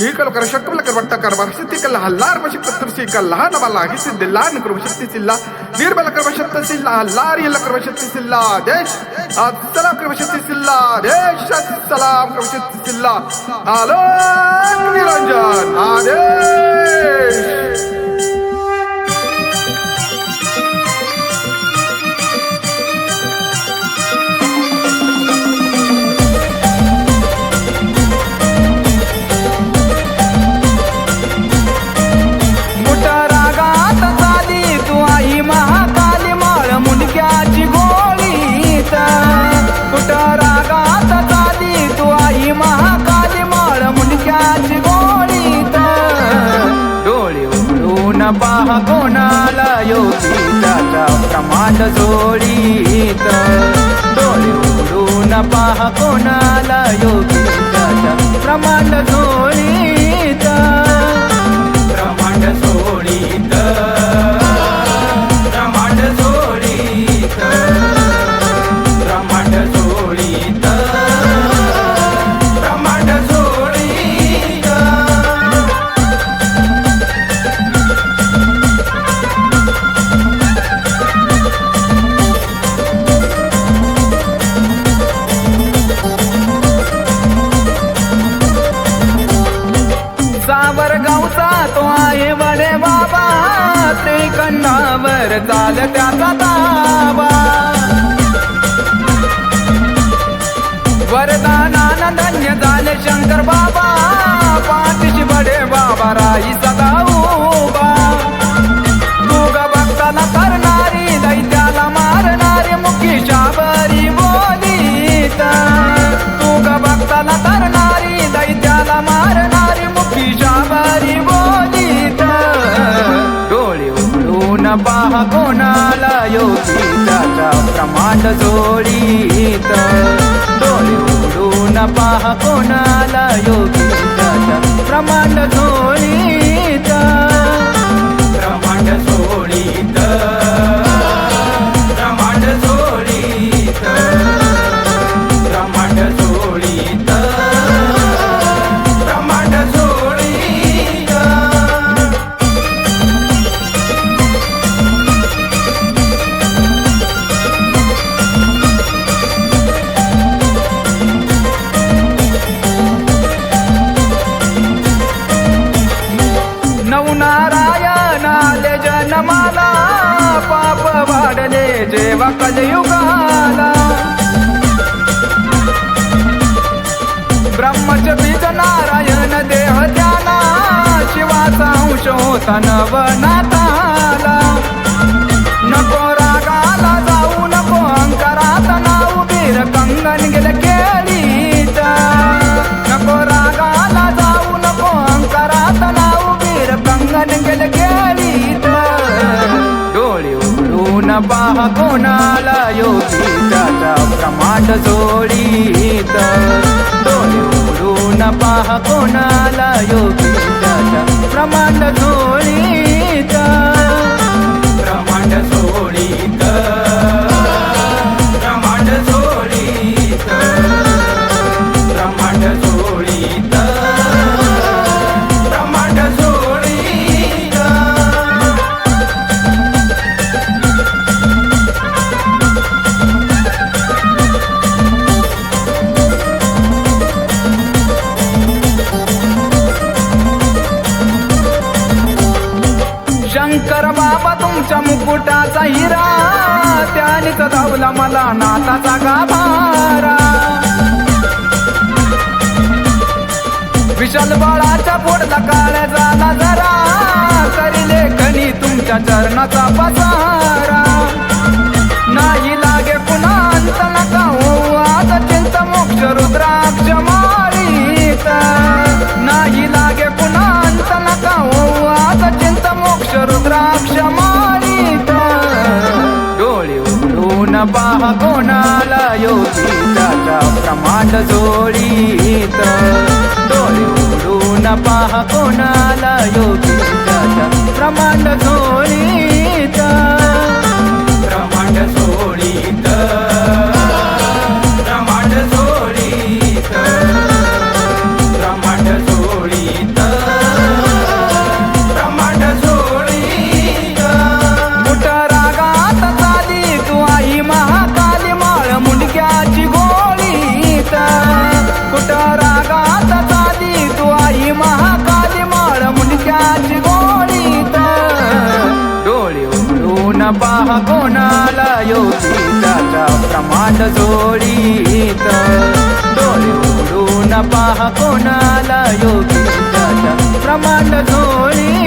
నీకలు కర శక్తుల కర బట్ట కర వర్షతి కల్ల హల్లార్ వశక్త తుర్సి కల్ల హన బల హిసి దిల్లాన్ కర వశక్తి సిల్ల నీర్బల కర వశక్తి సిల్ల హల్లార్ ఇల్ల కర వశక్తి సిల్ల దేశ్ అస్సలాం కర వశక్తి సిల్ల దేశ్ అస్సలాం కర వశక్తి సిల్ల హలో నిరంజన్ ఆదేశ్ जोडीत. डोळे उघडून पहा कोणाला योगी प्रमाण जोडीत. कन्नावर कोणाला योगी प्रमाण जोडीत. डोळे उडून पाहा कोणाला योगी त्याचा प्रमाण जोडीत. जेव्हा कलयुगाला ब्रह्मच बीज नारायण देह ध्याना शिवाचा अंश होता नवना पहा कोणाला योगी त्याचा प्रमाण जोडीत. डोळे उघडून पहा कोणाला योगी त्याचा प्रमाण जोडी शंकर बाबा तुमच्या मुकुटाचा हिरा. त्यानेच धावला मला नाताचा गाभारा. विशाल बाळाच्या पोटला काळ्या झाला जरा. करी लेखनी तुमच्या चरणाचा पसा रुद्राक्ष माळीत डोळे उघडून पहा कोणाला योगी त्याचा प्रमाण जोडीत. डोळे उघडून पहा कोणाला योगी त्याचा प्रमाण जोडीत. पहा कोणाला योगिताचा प्रमाण जोडीत. डोळे उघडून पहा कोणाला योगिताचा प्रमाण जोडीत.